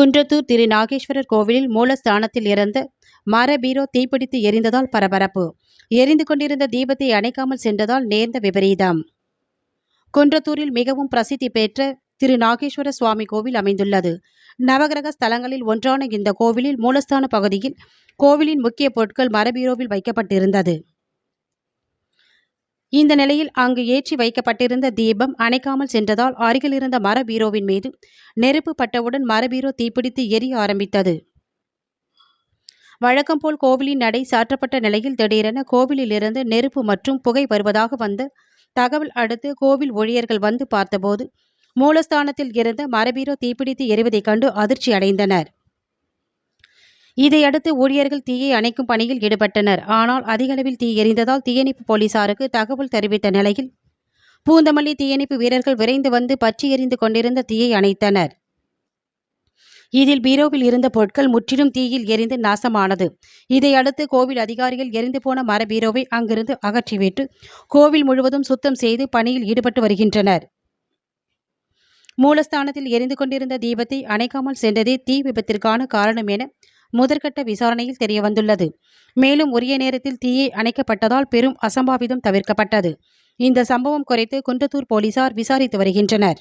குன்றத்தூர் திரு நாகேஸ்வரர் கோவிலில் மூலஸ்தானத்தில் இருந்த மரபீரோ தீப்பிடித்து எரிந்ததால் பரபரப்பு. எரிந்து கொண்டிருந்த தீபத்தை அணைக்காமல் சென்றதால் நேர்ந்த விபரீதம். குன்றத்தூரில் மிகவும் பிரசித்தி பெற்ற திரு நாகேஸ்வர சுவாமி கோவில் அமைந்துள்ளது. நவகிரக ஸ்தலங்களில் ஒன்றான இந்த கோவிலில் மூலஸ்தான பகுதியில் கோவிலின் முக்கிய பொருட்கள் மரபீரோவில் வைக்கப்பட்டிருந்தது. இந்த நிலையில் அங்கு ஏற்றி வைக்கப்பட்டிருந்த தீபம் அணைக்காமல் சென்றதால் அருகிலிருந்த மரபீரோவின் மர பீரோவின் மீது நெருப்பு பட்டவுடன் மரபீரோ தீப்பிடித்து எரிய ஆரம்பித்தது. வழக்கம் போல் கோவிலின் நடை சாற்றப்பட்ட நிலையில் திடீரென கோவிலிலிருந்து நெருப்பு மற்றும் புகை வருவதாக வந்த தகவல் அடுத்து கோவில் ஊழியர்கள் வந்து பார்த்தபோது மூலஸ்தானத்தில் இருந்த மரபீரோ தீப்பிடித்து எரிவதைக் கண்டு அதிர்ச்சி அடைந்தனர் இதையடுத்து ஊழியர்கள் தீயை அணைக்கும் பணியில் ஈடுபட்டனர். ஆனால் அதிகளவில் தீ எரிந்ததால் தீயணைப்பு போலீசாருக்கு தகவல் தெரிவித்த நிலையில் பூந்தமல்லி தீயணைப்பு வீரர்கள் விரைந்து வந்து பற்றி எரிந்து கொண்டிருந்த தீயை அணைத்தனர். இதில் பீரோவில் இருந்த பொருட்கள் முற்றிலும் தீயில் எரிந்து நாசமானது. இதையடுத்து கோவில் அதிகாரிகள் எரிந்து போன மர பீரோவை அங்கிருந்து அகற்றிவிட்டு கோவில் முழுவதும் சுத்தம் செய்து பணியில் ஈடுபட்டு வருகின்றனர். மூலஸ்தானத்தில் எரிந்து கொண்டிருந்த தீபத்தை அணைக்காமல் சென்றதே தீ விபத்திற்கான காரணம் என முதற்கட்ட விசாரணையில் தெரியவந்துள்ளது. மேலும் உரிய நேரத்தில் தீயை அணைக்கப்பட்டதால் பெரும் அசம்பாவிதம் தவிர்க்கப்பட்டது. இந்த சம்பவம் குறித்து குன்றத்தூர் போலீசார் விசாரித்து வருகின்றனர்.